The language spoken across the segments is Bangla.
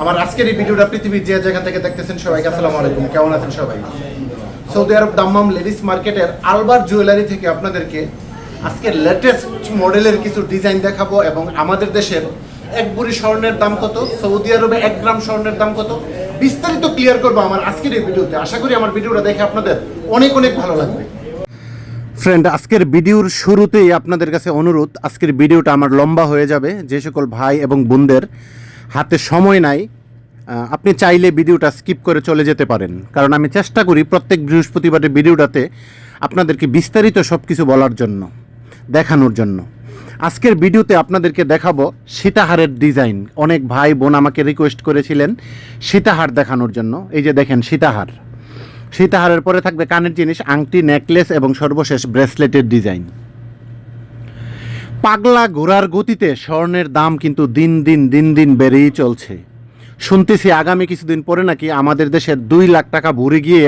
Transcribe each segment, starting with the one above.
আমার আজকের এই ভিডিওটা পৃথিবীর যে জায়গা থেকে দেখতেছেন সবাইকে আসসালামু আলাইকুম। কেমন আছেন সবাই? সৌদি আরব দাম্মাম লেডিস মার্কেটের আলবার জুয়েলারি থেকে আপনাদেরকে আজকে লেটেস্ট মডেলের কিছু ডিজাইন দেখাবো এবং আমাদের দেশের এক বুড়ি স্বর্ণের দাম কত, সৌদি আরবে এক গ্রাম স্বর্ণের দাম কত, বিস্তারিত ক্লিয়ার করব আমার আজকের এই ভিডিওতে। আশা করি আমার ভিডিওটা দেখে আপনাদের অনেক অনেক ভালো লাগবে। ফ্রেন্ড আজকের ভিডিওর শুরুতেই আপনাদের কাছে অনুরোধ, আজকের ভিডিওটা আমার লম্বা হয়ে যাবে, যে সকল ভাই এবং বোনদের হাতে সময় নাই আপনি চাইলে ভিডিওটা স্কিপ করে চলে যেতে পারেন। কারণ আমি চেষ্টা করি প্রত্যেক বৃহস্পতিবারের ভিডিওটাতে আপনাদেরকে বিস্তারিত সব কিছু বলার জন্য, দেখানোর জন্য। আজকের ভিডিওতে আপনাদেরকে দেখাবো সীতাহারের ডিজাইন অনেক ভাই বোন আমাকে রিকোয়েস্ট করেছিলেন সীতাহার দেখানোর জন্য। এই যে দেখেন সীতাহার। সীতাহারের পরে থাকবে কানের জিনিস, আংটি, নেকলেস এবং সর্বশেষ ব্রেসলেটের ডিজাইন। পাগলা ঘোড়ার গতিতে স্বর্ণের দাম কিন্তু দিন দিন দিন দিন বেড়েই চলছে। শুনতেছি আগামী কিছুদিন পরে নাকি আমাদের দেশের দুই লাখ টাকা ভরে গিয়ে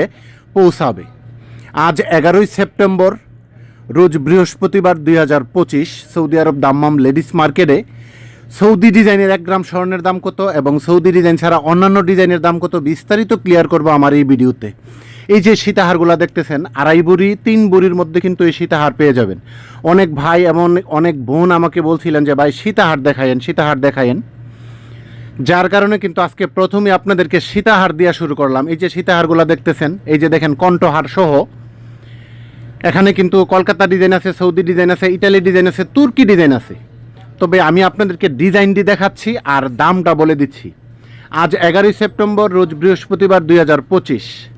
পৌঁছাবে। আজ এগারোই সেপ্টেম্বর, রোজ বৃহস্পতিবার দুই হাজার পঁচিশ, সৌদি আরব দাম্মাম লেডিস মার্কেটে সৌদি ডিজাইনের এক গ্রাম স্বর্ণের দাম কত এবং সৌদি ডিজাইন ছাড়া অন্যান্য ডিজাইনের দাম কত বিস্তারিত ক্লিয়ার করব আমার এই ভিডিওতে। এই যে সীতাহারগুলো দেখতেছেন, আড়াই বুড়ি, তিন বুড়ির মধ্যে কিন্তু এই সীতাহার পেয়ে যাবেন। অনেক ভাই এমন অনেক বোন আমাকে বলছিলেন যে, ভাই, সীতাহার দেখায়েন সীতাহার দেখায়েন। যার কারণে কিন্তু আজকে প্রথমে আপনাদেরকে সীতাহার দেওয়া শুরু করলাম। এই যে সীতাহারগুলো দেখতেছেন, এই যে দেখেন কণ্ঠহার সহ, এখানে কিন্তু কলকাতা ডিজাইন আছে, সৌদি ডিজাইন আছে, ইটালি ডিজাইন আছে, তুর্কি ডিজাইন আছে। তবে আমি আপনাদেরকে ডিজাইনটি দেখাচ্ছি আর দামটা বলে দিচ্ছি। আজ এগারোই সেপ্টেম্বর, রোজ বৃহস্পতিবার দুই হাজার পঁচিশ।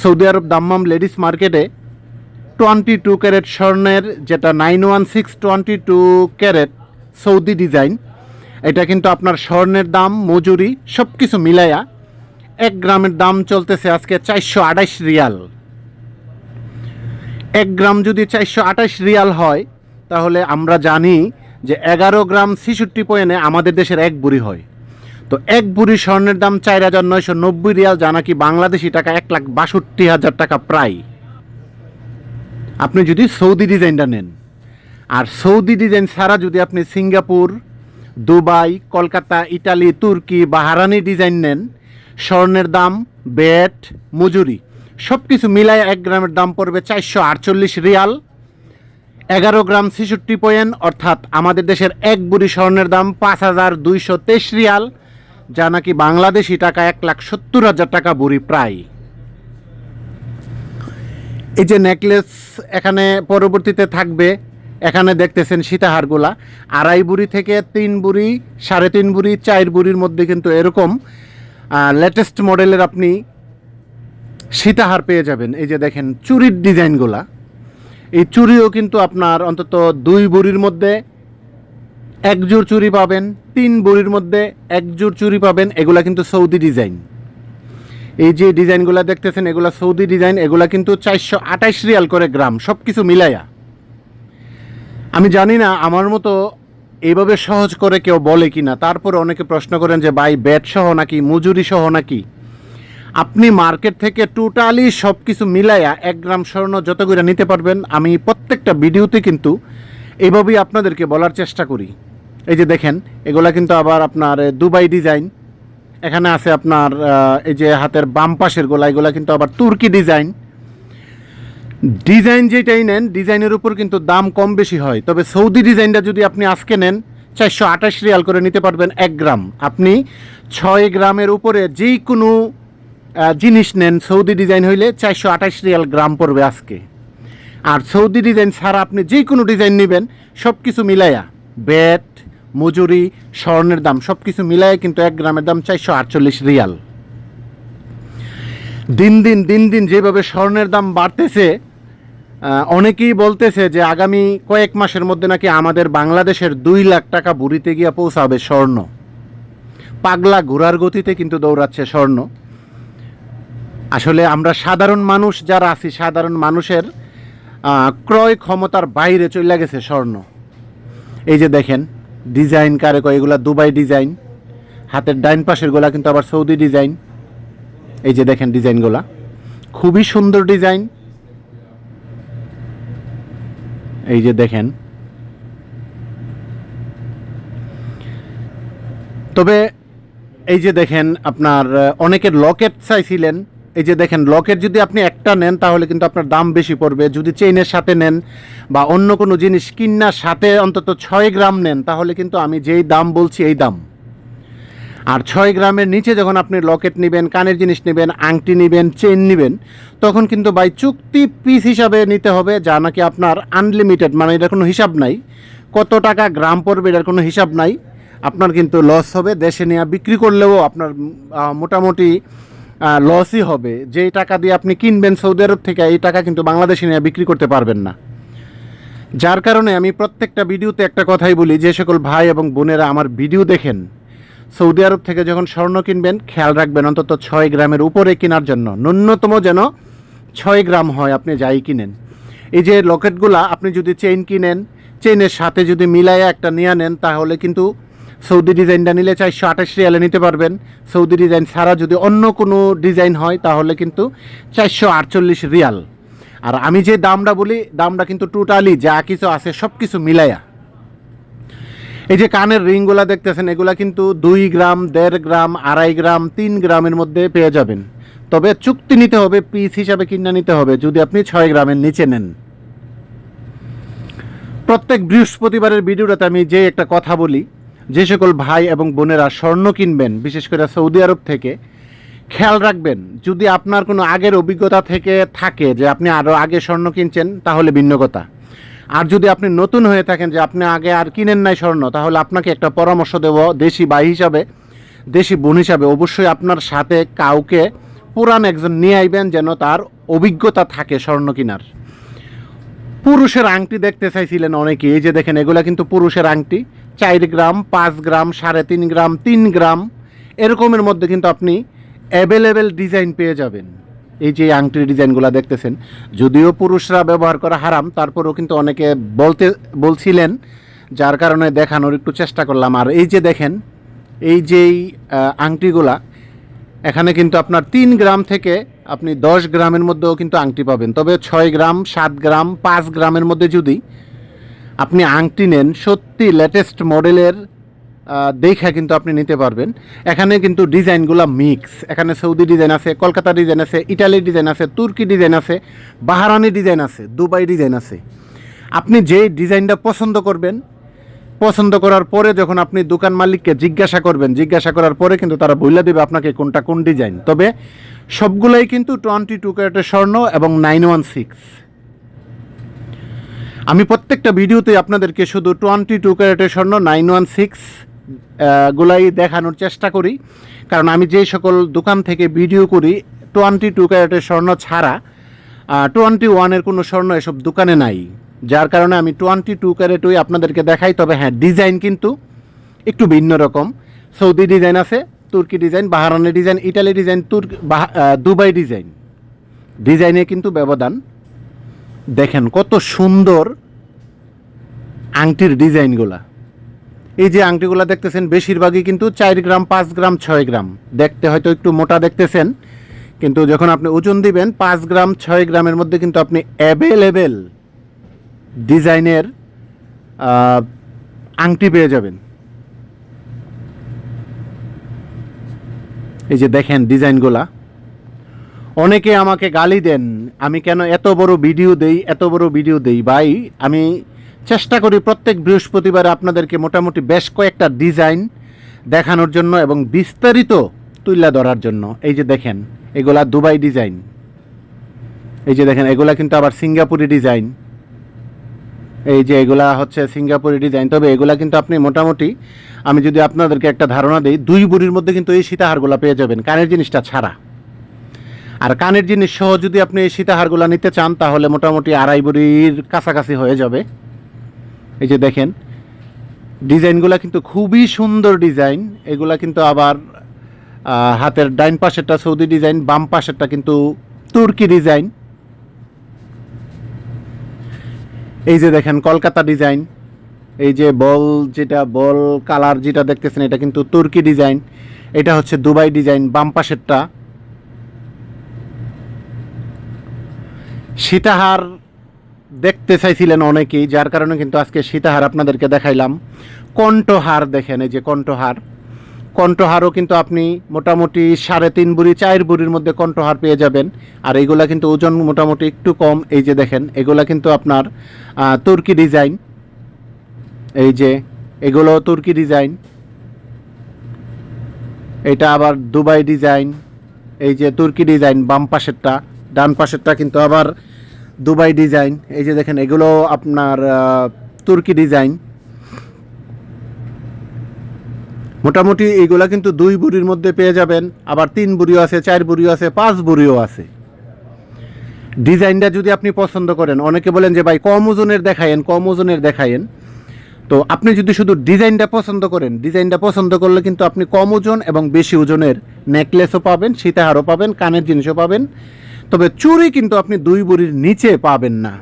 সৌদি আরব দাম্মাম লেডিস মার্কেটে টোয়েন্টি টু ক্যারেট স্বর্ণের যেটা nine one six twenty two carat Saudi design, এটা কিন্তু আপনার স্বর্ণের দাম, মজুরি সব কিছু মিলাইয়া এক গ্রামের দাম চলতেছে আজকে চারশো আঠাইশ রিয়াল। এক গ্রাম যদি চারশো আঠাশ রিয়াল হয়, তাহলে আমরা জানি যে এগারো গ্রাম ছিষট্টি পয়েন্টে আমাদের দেশের এক বুড়ি হয়। তো এক বুড়ি স্বর্ণের দাম চার হাজার নয়শো নব্বই রিয়াল, যা নাকি বাংলাদেশি টাকা এক লাখ বাষট্টি হাজার টাকা প্রায়। আপনি যদি সৌদি ডিজাইনটা নেন, আর সৌদি ডিজাইন ছাড়া যদি আপনি সিঙ্গাপুর, দুবাই, কলকাতা, ইটালি, তুর্কি বাহারানি ডিজাইন নেন, স্বর্ণের দাম, ব্যাট, মজুরি সব কিছু মিলায় এক গ্রামের দাম পড়বে চারশো আটচল্লিশ রিয়াল। এগারো গ্রাম ছেষট্টি পয়েন্ট, অর্থাৎ আমাদের দেশের এক বুড়ি স্বর্ণের দাম পাঁচ হাজার দুইশো তেইশ রিয়াল। যা নাকি বাংলাদেশি টাকা এক লাখ সত্তর হাজার টাকা বুড়ি প্রায়। এই যে নেকলেস এখানে পরবর্তীতে থাকবে, এখানে দেখতেছেন সীতাহারগুলা। আড়াই বুড়ি থেকে তিন বুড়ি সাড়ে তিন বুড়ি চার বুড়ির মধ্যে কিন্তু এরকম লেটেস্ট মডেলের আপনি সীতাহার পেয়ে যাবেন। এই যে দেখেন চুরির ডিজাইনগুলা। এই চুরিও কিন্তু আপনার অন্তত দুই বুড়ির মধ্যে এক জোড় চুরি পাবেন, তিন বুড়ির মধ্যে এক জোড় চুরি পাবেন, এগুলা কিন্তু সৌদি ডিজাইন। এই যে ডিজাইনগুলো দেখতেছেন, এগুলা সৌদি ডিজাইন, এগুলা কিন্তু চারশো আঠাইশ রিয়াল করে গ্রাম সব কিছু মিলাইয়া। আমি জানি না, আমার মতো এইভাবে সহজ করে কেউ বলে কি না তারপর অনেকে প্রশ্ন করেন যে, ভাই, ব্যাট সহ নাকি, মজুরি সহ নাকি? আপনি মার্কেট থেকে টোটালি সব কিছু মিলাইয়া এক গ্রাম স্বর্ণ যত করে নিতে পারবেন, আমি প্রত্যেকটা ভিডিওতে কিন্তু এভাবেই আপনাদেরকে বলার চেষ্টা করি। এই যে দেখেন, এগুলা কিন্তু আবার আপনার দুবাই ডিজাইন এখানে আছে আপনার এই যে হাতের বাম পাশের গোলা, এগুলা কিন্তু আবার তুর্কি ডিজাইন ডিজাইন যেটাই নেন ডিজাইনের উপর কিন্তু দাম কম বেশি হয়। তবে সৌদি ডিজাইনটা যদি আপনি আজকে নেন, চারশো আঠাশ রিয়াল করে নিতে পারবেন এক গ্রাম। আপনি ছয় গ্রামের উপরে যেই কোনো জিনিস নেন, সৌদি ডিজাইন হইলে চারশো আঠাশ রিয়াল গ্রাম পড়বে আজকে। আর সৌদি ডিজাইন ছাড়া আপনি যে কোনো ডিজাইন নেবেন সব কিছু মিলাইয়া, ব্যাট মজুরি, স্বর্ণের দাম সব কিছু মিলাইয়া কিন্তু এক গ্রামের দাম চারশো আটচল্লিশ রিয়াল। দিন দিন দিন দিন যেভাবে স্বর্ণের দাম বাড়তেছে অনেকেই বলতেছে যে আগামী কয়েক মাসের মধ্যে নাকি আমাদের বাংলাদেশের দুই লাখ টাকা বুড়িতে গিয়ে পৌঁছাবে স্বর্ণ। পাগলা ঘোড়ার গতিতে কিন্তু দৌড়াচ্ছে স্বর্ণ। আসলে আমরা সাধারণ মানুষ যারা আছি, সাধারণ মানুষের ক্রয় ক্ষমতার বাইরে চলে গেছে স্বর্ণ। এই যে দেখেন ডিজাইন কারে কয়, এগুলা দুবাই ডিজাইন। হাতের ডাইন পাশের গোলা কিন্তু আবার সৌদি ডিজাইন। এই যে দেখেন ডিজাইনগুলা খুবই সুন্দর ডিজাইন। এই যে দেখেন। তবে এই যে দেখেন আপনার অনেকের লকেট চাইছিলেন। এই যে দেখেন, লকেট যদি আপনি একটা নেন, তাহলে কিন্তু আপনার দাম বেশি পড়বে। যদি চেইনের সাথে নেন বা অন্য কোনো জিনিস কিনার সাথে অন্তত ছয় গ্রাম নেন, তাহলে কিন্তু আমি যেই দাম বলছি এই দাম। আর ছয় গ্রামের নিচে যখন আপনি লকেট নেবেন, কানের জিনিস নেবেন, আংটি নেবেন চেন নেবেন, তখন কিন্তু বাই চুক্তি পিস হিসাবে নিতে হবে, যা নাকি আপনার আনলিমিটেড মানে এটার কোনো হিসাব নাই। কত টাকা গ্রাম পড়বে এটার কোনো হিসাব নাই। আপনার কিন্তু লস হবে, দেশে নেওয়া বিক্রি করলেও আপনার মোটামুটি লসই হবে। যেই টাকা দিয়ে আপনি কিনবেন সৌদি আরব থেকে, এই টাকা কিন্তু বাংলাদেশে নিয়ে বিক্রি করতে পারবেন না। যার কারণে আমি প্রত্যেকটা ভিডিওতে একটা কথাই বলি, যে সকল ভাই এবং বোনেরা আমার ভিডিও দেখেন, সৌদি আরব থেকে যখন স্বর্ণ কিনবেন, খেয়াল রাখবেন অন্তত ছয় গ্রামের উপরে কেনার জন্য। ন্যূনতম যেন ছয় গ্রাম হয়, আপনি যাই কিনেন। এই যে লকেটগুলা আপনি যদি চেইন কিনেন চেইনের সাথে যদি মিলাইয়া একটা নিয়ে নেন, তাহলে কিন্তু সৌদি ডিজাইনটা নিলে চারশো আঠাশ রিয়ালে নিতে পারবেন। সৌদি ডিজাইন ছাড়া যদি অন্য কোনো ডিজাইন হয়, তাহলে কিন্তু চারশো আটচল্লিশ রিয়াল। আর আমি যে দামটা বলি, দামটা কিন্তু টোটালি যা কিছু আছে সব কিছু মিলাইয়া। এই যে কানের রিংগুলা দেখতেছেন, এগুলা কিন্তু দুই গ্রাম, দেড় গ্রাম, আড়াই গ্রাম, তিন গ্রামের মধ্যে পেয়ে যাবেন। তবে চুক্তি নিতে হবে, পিস হিসাবে কিনে নিতে হবে, যদি আপনি ছয় গ্রামের নিচে নেন। প্রত্যেক বৃহস্পতিবারের ভিডিওটাতে আমি যে একটা কথা বলি যে সকল ভাই এবং বোনেরা স্বর্ণ কিনবেন, বিশেষ করে সৌদি আরব থেকে, খেয়াল রাখবেন, যদি আপনার কোনো আগের অভিজ্ঞতা থেকে থাকে যে আপনি আরও আগে স্বর্ণ কিনছেন, তাহলে ভিন্ন কথা। আর যদি আপনি নতুন হয়ে থাকেন যে আপনি আগে আর কিনেন নাই স্বর্ণ, তাহলে আপনাকে একটা পরামর্শ দেব, দেশি ভাই হিসাবে, দেশি বোন হিসাবে। অবশ্যই আপনার সাথে কাউকে পুরান একজন নিয়ে আইবেন যেন তার অভিজ্ঞতা থাকে স্বর্ণ কিনার। পুরুষের আংটি দেখতে চাইছিলেন অনেকে, এই যে দেখেন, এগুলা কিন্তু পুরুষের আংটি। চার গ্রাম, পাঁচ গ্রাম, সাড়ে তিন গ্রাম তিন গ্রাম, এরকমের মধ্যে কিন্তু আপনি অ্যাভেলেবেল ডিজাইন পেয়ে যাবেন। এই যে আংটির ডিজাইনগুলো দেখতেছেন, যদিও পুরুষরা ব্যবহার করা হারাম, তারপরেও কিন্তু অনেকে বলতে, বলছিলেন, যার কারণে দেখানোর একটু চেষ্টা করলাম। আর এই যে দেখেন, এই যেই আংটিগুলা, এখানে কিন্তু আপনার তিন গ্রাম থেকে আপনি দশ গ্রামের মধ্যেও কিন্তু আংটি পাবেন। তবে ছয় গ্রাম, সাত গ্রাম, পাঁচ গ্রামের মধ্যে যদি আপনি আংটি নেন, সত্যি লেটেস্ট মডেলের দেখা কিন্তু আপনি নিতে পারবেন। এখানে কিন্তু ডিজাইনগুলো মিক্স এখানে সৌদি ডিজাইন আছে, কলকাতা ডিজাইন আছে, ইটালি ডিজাইন আছে, তুর্কি ডিজাইন আছে বাহারানি ডিজাইন আছে, দুবাই ডিজাইন আছে। আপনি যে ডিজাইনটা পছন্দ করবেন, পছন্দ করার পরে যখন আপনি দোকান মালিককে জিজ্ঞাসা করবেন, জিজ্ঞাসা করার পরে কিন্তু তারা বইলা দেবে আপনাকে কোনটা কোন ডিজাইন। তবে সবগুলোই কিন্তু টোয়েন্টি টু ক্যারেটের স্বর্ণ এবং নাইন ওয়ান সিক্স। আমি প্রত্যেকটা ভিডিওতে আপনাদেরকে শুধু টোয়েন্টি টু ক্যারেটের স্বর্ণ, নাইন ওয়ান সিক্স গুলাই দেখানোর চেষ্টা করি। কারণ আমি যে সকল দোকান থেকে ভিডিও করি, টোয়েন্টি টু ক্যারেটের স্বর্ণ ছাড়া টোয়েন্টি ওয়ানের কোনো স্বর্ণ এসব দোকানে নাই। যার কারণে আমি টোয়েন্টি টু ক্যারেটই আপনাদেরকে দেখাই, তবে হ্যাঁ ডিজাইন কিন্তু একটু ভিন্ন রকম। সৌদি ডিজাইন আছে, তুর্কি design Bahraini design, Italy design, Turk Dubai design. ডিজাইনে কিন্তু ব্যবধান। দেখেন কত সুন্দর আংটির ডিজাইনগুলা। এই যে আংটিগুলা দেখতেছেন, বেশিরভাগই কিন্তু চার গ্রাম, পাঁচ গ্রাম, ছয় গ্রাম। দেখতে হয়তো একটু মোটা দেখতেছেন, কিন্তু যখন আপনি ওজন দিবেন, পাঁচ গ্রাম, ছয় গ্রামের মধ্যে কিন্তু আপনি অ্যাভেলেবেল ডিজাইনের আংটি পেয়ে যাবেন। এই যে দেখেন ডিজাইনগুলা। অনেকে আমাকে গালি দেন, আমি কেন এত বড় ভিডিও দেই, এত বড় ভিডিও দেই? ভাই, আমি চেষ্টা করি প্রত্যেক বৃহস্পতিবার আপনাদেরকে মোটামুটি বেশ কয়েকটা ডিজাইন দেখানোর জন্য এবং বিস্তারিত তুলে ধরার জন্য। এই যে দেখেন, এগুলা দুবাই ডিজাইন। এই যে দেখেন, এগুলা কিন্তু আবার সিঙ্গাপুরি ডিজাইন। এই যে এগুলা হচ্ছে সিঙ্গাপুরি ডিজাইন। তবে এগুলা কিন্তু আপনি মোটামুটি, আমি যদি আপনাদেরকে একটা ধারণা দিই, দুই বুড়ির মধ্যে কিন্তু এই সীতাহারগুলা পেয়ে যাবেন, কানের জিনিসটা ছাড়া। আর কানের জিনিস সহ যদি আপনি এই সীতাহারগুলো নিতে চান, তাহলে মোটামুটি আড়াই বুড়ির কাছাকাছি হয়ে যাবে। এই যে দেখেন, ডিজাইনগুলো কিন্তু খুবই সুন্দর ডিজাইন। এগুলা কিন্তু আবার হাতের ডাইন পাশেরটা সৌদি ডিজাইন, বাম পাশেরটা কিন্তু তুর্কি ডিজাইন। এই যে দেখেন, কলকাতা ডিজাইন। এই যে বল যেটা, বল কালার যেটা দেখতেছেন, এটা কিন্তু তুর্কি ডিজাইন। এটা হচ্ছে দুবাই ডিজাইন, বাম পাশেরটা। সীতাহার দেখতে চাইছিলেন অনেকেই, যার কারণে কিন্তু আজকে সীতাহার আপনাদেরকে দেখাইলাম। কণ্ঠহার দেখেন, এই যে কণ্ঠহার। কণ্ঠহারও কিন্তু আপনি মোটামুটি সাড়ে তিন বুড়ি, চার বুড়ির মধ্যে কণ্ঠহার পেয়ে যাবেন। আর এইগুলা কিন্তু ওজন মোটামুটি একটু কম, এই যে দেখেন, এগুলা কিন্তু আপনার তুর্কি ডিজাইন। এই যে, এগুলো তুর্কি ডিজাইন। এটা আবার দুবাই ডিজাইন। এই যে তুর্কি ডিজাইন, বাম পাশেরটা। ডান পাশেরটা কিন্তু আবার দুবাই ডিজাইন। এই যে দেখেন, এগুলো আপনার তুর্কি ডিজাইন। মোটামুটি এইগুলা কিন্তু দুই বুড়ির মধ্যে পেয়ে যাবেন। আবার তিন বুড়িও আছে, চার বুড়িও আছে, পাঁচ বুড়িও আছে। ডিজাইনটা যদি আপনি পছন্দ করেন, অনেকে বলেন যে, ভাই, কম ওজনের দেখায়েন, কম ওজনের দেখায়েন। তো আপনি যদি শুধু ডিজাইনটা পছন্দ করেন, ডিজাইনটা পছন্দ করলে কিন্তু আপনি কম ওজন এবং বেশি ওজনের নেকলেসও পাবেন, সীতাহারও পাবেন, কানের জিনিসও পাবেন। তবে চুড়ি কিন্তু আপনি দুই বুড়ির নিচে পাবেন না।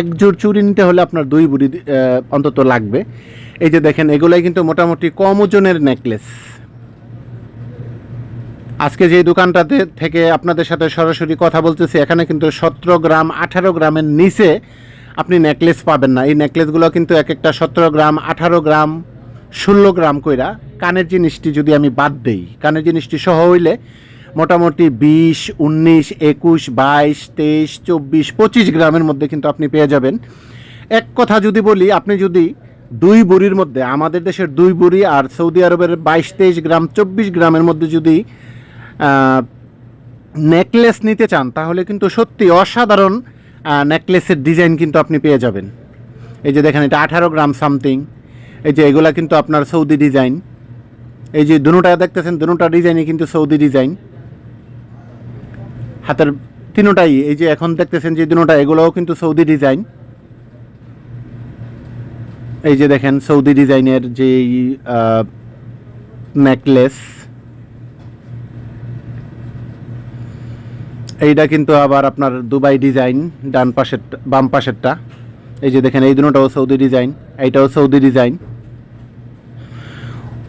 এক জোড় চুড়ি নিতে হলে আপনার দুই বুড়ি অন্তত লাগবে। এই যে দেখেন, এগুলাই কিন্তু মোটামুটি কম ওজনের নেকলেস আজকে যে দোকানটাতে থেকে আপনাদের সাথে সরাসরি কথা বলতেছি, এখানে কিন্তু সতেরো গ্রাম, আঠারো গ্রামের নিচে আপনি নেকলেস পাবেন না। এই নেকলেসগুলো কিন্তু এক একটা সতেরো গ্রাম, আঠারো গ্রাম, ষোলো গ্রাম কইরা কানের জিনিসটি যদি আমি বাদ দেই, কানের জিনিসটি সহ হইলে মোটামুটি বিশ, উনিশ, একুশ, বাইশ, তেইশ, চব্বিশ, পঁচিশ গ্রামের মধ্যে কিন্তু আপনি পেয়ে যাবেন। এক কথা যদি বলি, আপনি যদি দুই বুড়ির মধ্যে, আমাদের দেশের দুই বুড়ি আর সৌদি আরবের বাইশ, তেইশ গ্রাম, চব্বিশ গ্রামের মধ্যে যদি নেকলেস নিতে চান, তাহলে কিন্তু সত্যি অসাধারণ নেকলেসের ডিজাইন কিন্তু আপনি পেয়ে যাবেন। এই যে দেখেন, এটা আঠারো গ্রাম সামথিং। এই যে এগুলা কিন্তু আপনার সৌদি ডিজাইন। এই যে দুটা দেখতেছেন, দুটা ডিজাইনই কিন্তু সৌদি ডিজাইন। হাতের তিনোটাই, এই যে এখন দেখতেছেন যে দুটা, এগুলোও কিন্তু সৌদি ডিজাইন এই যে দেখেন, সৌদি ডিজাইনের যে নেকলেস এইটা কিন্তু আবার আপনার দুবাই ডিজাইন ডান পাশের, বাম পাশেরটা। এই যে দেখেন, এই দুটোটাও সৌদি ডিজাইন এইটাও সৌদি ডিজাইন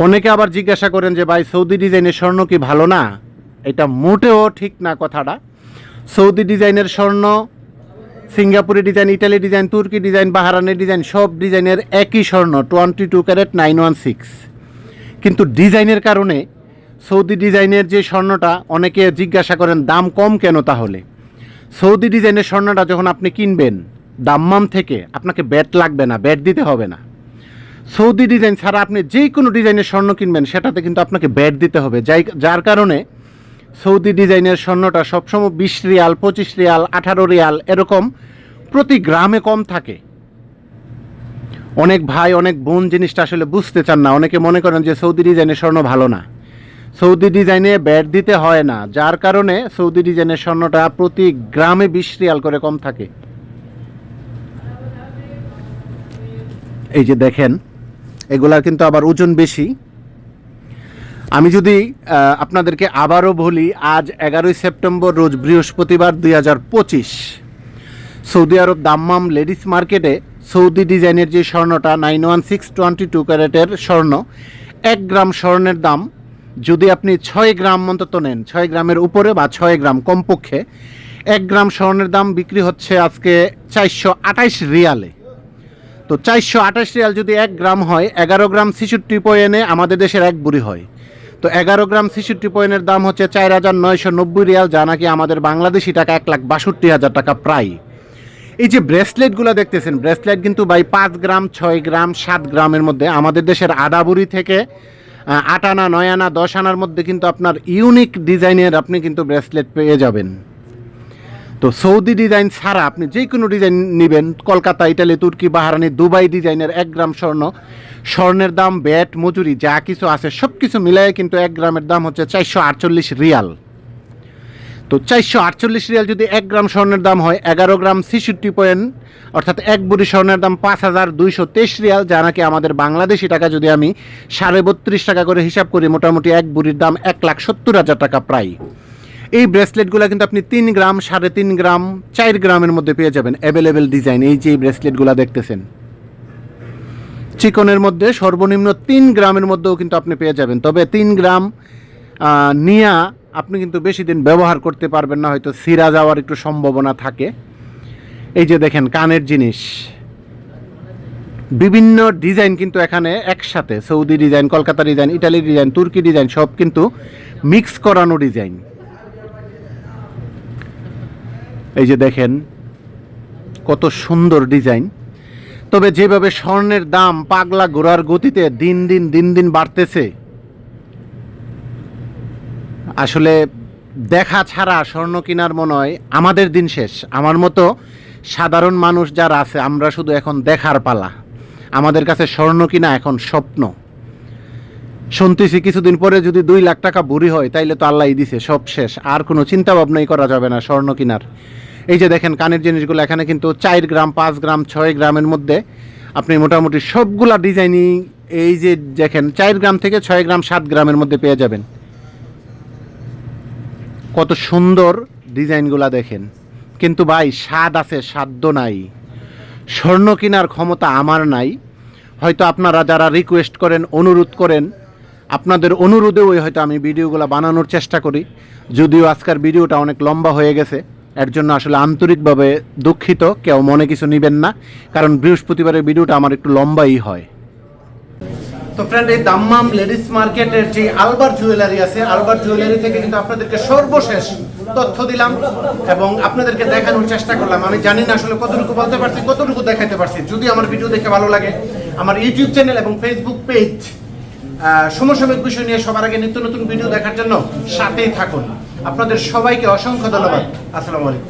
অনেকে আবার জিজ্ঞাসা করেন যে, ভাই, সৌদি ডিজাইনের স্বর্ণ কি ভালো না? এটা মোটেও ঠিক না কথাটা। সৌদি ডিজাইনের স্বর্ণ সিঙ্গাপুরি ডিজাইন, ইটালি ডিজাইন, তুর্কি ডিজাইন বাহারানের ডিজাইন, সব ডিজাইনের একই স্বর্ণ, twenty two carat nine one six. কিন্তু ডিজাইনের কারণে সৌদি ডিজাইনের যে স্বর্ণটা অনেকে জিজ্ঞাসা করেন, দাম কম কেন তাহলে? সৌদি ডিজাইনের স্বর্ণটা যখন আপনি কিনবেন, দাম্মাম থেকে আপনাকে ব্যাট লাগবে না, ব্যাট দিতে হবে না। সৌদি ডিজাইন ছাড়া আপনি যে কোনো ডিজাইনের স্বর্ণ কিনবেন, সেটাতে কিন্তু আপনাকে ব্যাট দিতে হবে। যাই যার কারণে সৌদি ডিজাইনের স্বর্ণটা সবসময় বিশ রিয়াল, পঁচিশ রিয়াল, আঠারো রিয়াল এরকম প্রতি গ্রামে কম থাকে। অনেক ভাই, অনেক বোন জিনিসটা আসলে বুঝতে চান না। অনেকে মনে করেন যে সৌদি ডিজাইনের স্বর্ণ ভালো না। সৌদি ডিজাইনে ব্যাট দিতে হয় না, যার কারণে সৌদি ডিজাইনের স্বর্ণটা প্রতি গ্রামে বিশ রিয়াল করে কম থাকে। এই যে দেখেন, এগুলার কিন্তু আবার ওজন বেশি। আমি যদি আপনাদেরকে আবারও বলি, আজ এগারোই সেপ্টেম্বর, রোজ বৃহস্পতিবার দুই হাজার পঁচিশ। সৌদি আরব দাম্মাম লেডিস মার্কেটে সৌদি ডিজাইনের যে স্বর্ণটা, nine one six twenty two ক্যারেটের স্বর্ণ, এক গ্রাম স্বর্ণের দাম, যদি আপনি ছয় গ্রাম অন্তত নেন, ছয় গ্রামের উপরে বা ছয় গ্রাম কমপক্ষে, এক গ্রাম স্বর্ণের দাম বিক্রি হচ্ছে আজকে চারশো আঠাইশ রিয়ালে। তো চারশো আঠাশ রিয়াল যদি এক গ্রাম হয়, এগারো গ্রাম ছেষট্টি পয়েন্টে আমাদের দেশের এক বুড়ি হয়। তো এগারো গ্রাম ছেষট্টি পয়েন্টের দাম হচ্ছে চার হাজার নয়শো নব্বই রিয়াল, যা নাকি আমাদের বাংলাদেশি টাকা এক লাখ বাষট্টি হাজার টাকা প্রায়। এই যে ব্রেসলেটগুলো দেখতেছেন, ব্রেসলেট কিন্তু বাই পাঁচ গ্রাম, ছয় গ্রাম, সাত গ্রামের মধ্যে। আমাদের দেশের আদাবুরি থেকে আট আনা, নয় আনা, দশ আনার মধ্যে কিন্তু আপনার ইউনিক ডিজাইনের আপনি কিন্তু ব্রেসলেট পেয়ে যাবেন। তো সৌদি ডিজাইন ছাড়া আপনি যে কোনো ডিজাইন নেবেন, কলকাতা, ইটালি, তুর্কি বাহারানি দুবাই ডিজাইনের এক গ্রাম স্বর্ণ। স্বর্ণের দাম, ব্যাট, মজুরি, যা কিছু আছে সব কিছু মিলাই কিন্তু এক গ্রামের দাম হচ্ছে চারশো আটচল্লিশ রিয়াল। তো চারশো আটচল্লিশ রিয়াল যদি এক গ্রাম স্বর্ণের দাম হয়, এগারো গ্রাম ছেষট্টি পয়েন্ট, অর্থাৎ এক বুড়ি স্বর্ণের দাম পাঁচ হাজার দুইশো তেইশ রিয়াল, যা নাকি আমাদের বাংলাদেশি টাকা যদি আমি সাড়ে বত্রিশ টাকা করে হিসাব করি, মোটামুটি এক বুড়ির দাম এক লাখ সত্তর হাজার টাকা প্রায়। এই ব্রেসলেটগুলো কিন্তু আপনি তিন গ্রাম, সাড়ে তিন গ্রাম, চার গ্রামের মধ্যে পেয়ে যাবেন অ্যাভেলেবেল ডিজাইন এই যে ব্রেসলেটগুলো দেখতেছেন। চিকনের মধ্যে সর্বনিম্ন তিন গ্রামের মধ্যেও কিন্তু আপনি পেয়ে যাবেন। তবে তিন গ্রাম নিয়া আপনি কিন্তু বেশি দিন ব্যবহার করতে পারবেন না, হয়তো সিরা যাওয়ার একটু সম্ভাবনা থাকে। এই যে দেখেন, কানের জিনিস। বিভিন্ন ডিজাইন কিন্তু এখানে একসাথে, Saudi design Kolkata design Italy design তুর্কি ডিজাইন সব কিন্তু মিক্স করানো ডিজাইন এই যে দেখেন, কত সুন্দর ডিজাইন। তবে যেভাবে স্বর্ণের দাম পাগলা ঘোড়ার গতিতে দিন দিন দিন দিন বাড়তেছে, আসলে দেখা ছাড়া স্বর্ণ কেনার মনে হয় আমাদের দিন শেষ। আমার মতো সাধারণ মানুষ যারা আছে, আমরা শুধু এখন দেখার পালা। আমাদের কাছে স্বর্ণ কিনা এখন স্বপ্ন। শুনতেছি কিছুদিন পরে যদি দুই লাখ টাকা বুড়ি হয়, তাইলে তো আল্লাহ দিছে, সব শেষ। আর কোনো চিন্তা ভাবনাই করা যাবে না স্বর্ণ কিনার। এই যে দেখেন কানের জিনিসগুলো, এখানে কিন্তু চার গ্রাম, পাঁচ গ্রাম, ছয় গ্রামের মধ্যে আপনি মোটামুটি সবগুলা ডিজাইনই এই যে দেখেন, চার গ্রাম থেকে ছয় গ্রাম, সাত গ্রামের মধ্যে পেয়ে যাবেন। কত সুন্দর ডিজাইনগুলা দেখেন। কিন্তু ভাই, স্বাদ আছে সাধ্য নাই। স্বর্ণ কেনার ক্ষমতা আমার নাই। হয়তো আপনারা যারা রিকোয়েস্ট করেন, অনুরোধ করেন, আপনাদের অনুরোধেও হয়তো আমি ভিডিওগুলো বানানোর চেষ্টা করি। যদিও আজকের ভিডিওটা অনেক লম্বা হয়ে গেছে। এর জন্য আসলে আন্তরিকভাবে দুঃখিত, কেউ মনে কিছু নেবেন না, কারণ বৃহস্পতিবারের ভিডিওটা আমার একটু লম্বাই হয়। তো ফ্রেন্ড এই দাম্মাম লেডিস মার্কেটের যে আলবার জুয়েলারি আছে, আলবার জুয়েলারি থেকে কিন্তু আপনাদেরকে সর্বশেষ তথ্য দিলাম এবং আপনাদেরকে দেখানোর চেষ্টা করলাম। আমি জানি না আসলে কতটুকু বলতে পারছি, কতটুকু দেখাতে পারছি। যদি আমার ভিডিও দেখে ভালো লাগে, আমার ইউটিউব চ্যানেল এবং ফেসবুক পেজ সমসাময়িক বিষয় নিয়ে সবার আগে নিত্য নতুন ভিডিও দেখার জন্য সাথেই থাকুন। আপনাদের সবাইকে অসংখ্য ধন্যবাদ। আসসালামু আলাইকুম।